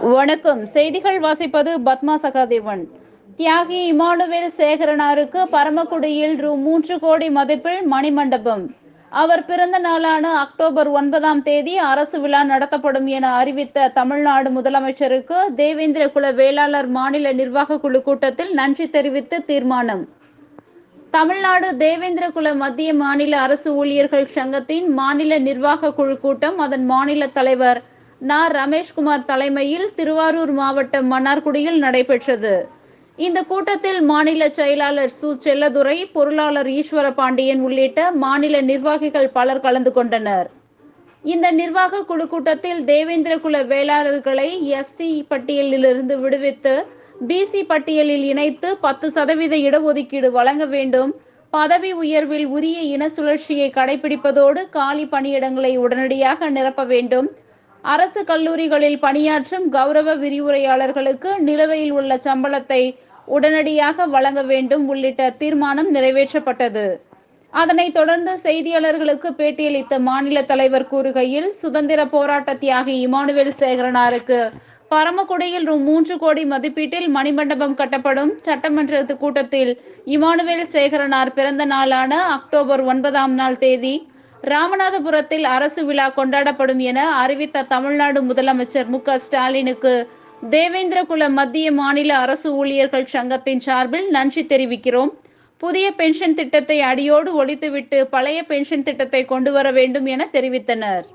வணக்கம். செய்திகள் வாசிப்பது பத்மா சகாதேவன். தியாகி இமானுவேல் சேகரனாருக்கு பரமக்குடியில் ரூ. மூன்று கோடி மதிப்பில் மணிமண்டபம். அவர் பிறந்த நாளான அக்டோபர் ஒன்பதாம் தேதி அரசு விழா நடத்தப்படும் என அறிவித்த தமிழ்நாடு முதலமைச்சருக்கு தேவேந்திர குல வேளாளர் மாநில நிர்வாக குழு கூட்டத்தில் நன்றி தெரிவித்து தீர்மானம். தமிழ்நாடு தேவேந்திர குல மத்திய மாநில அரசு ஊழியர்கள் சங்கத்தின் மாநில நிர்வாக குழு கூட்டம் அதன் மாநில தலைவர் நா ரமேஷ்குமார் தலைமையில் திருவாரூர் மாவட்டம் மன்னார்குடியில் நடைபெற்றது. இந்த கூட்டத்தில் மாநில செயலாளர் சு. செல்லதுரை பொருளாளர் ஈஸ்வர பாண்டியன் உள்ளிட்ட மாநில நிர்வாகிகள் பலர் கலந்து கொண்டனர். இந்த நிர்வாக குழு கூட்டத்தில் தேவேந்திர குல வேளாளர்களை எஸ்சி பட்டியலிலிருந்து விடுவித்து பிசி பட்டியலில் இணைத்து பத்து சதவீத இடஒதுக்கீடு வழங்க வேண்டும். பதவி உயர்வில் உரிய இன சுழற்சியை கடைபிடிப்பதோடு காலி பணியிடங்களை உடனடியாக நிரப்ப வேண்டும். அரசு கல்லூரிகளில் பணியாற்றும் கௌரவ விரிவுரையாளர்களுக்கு நிலுவையில் உள்ள சம்பளத்தை உடனடியாக வழங்க வேண்டும் உள்ளிட்ட தீர்மானம் நிறைவேற்றப்பட்டது. அதனைத் தொடர்ந்து செய்தியாளர்களுக்கு பேட்டியளித்த மாநில தலைவர் கூறுகையில் சுதந்திர போராட்ட தியாகி இமானுவேல் சேகரனாருக்கு பரமக்குடியில் ரூ. மூன்று கோடி மதிப்பீட்டில் மணிமண்டபம் கட்டப்படும் சட்டமன்ற கூட்டத்தில் இமானுவேல் சேகரனார் பிறந்த நாளான அக்டோபர் ஒன்பதாம் நாள் தேதி ராமநாதபுரத்தில் அரசு விழா கொண்டாடப்படும் என அறிவித்த தமிழ்நாடு முதலமைச்சர் மு ஸ்டாலினுக்கு தேவேந்திர குல மத்திய மாநில அரசு ஊழியர்கள் சங்கத்தின் சார்பில் நன்றி தெரிவிக்கிறோம். புதிய பென்ஷன் திட்டத்தை அடியோடு ஒழித்துவிட்டு பழைய பென்ஷன் திட்டத்தை கொண்டு வர வேண்டும் என தெரிவித்தனர்.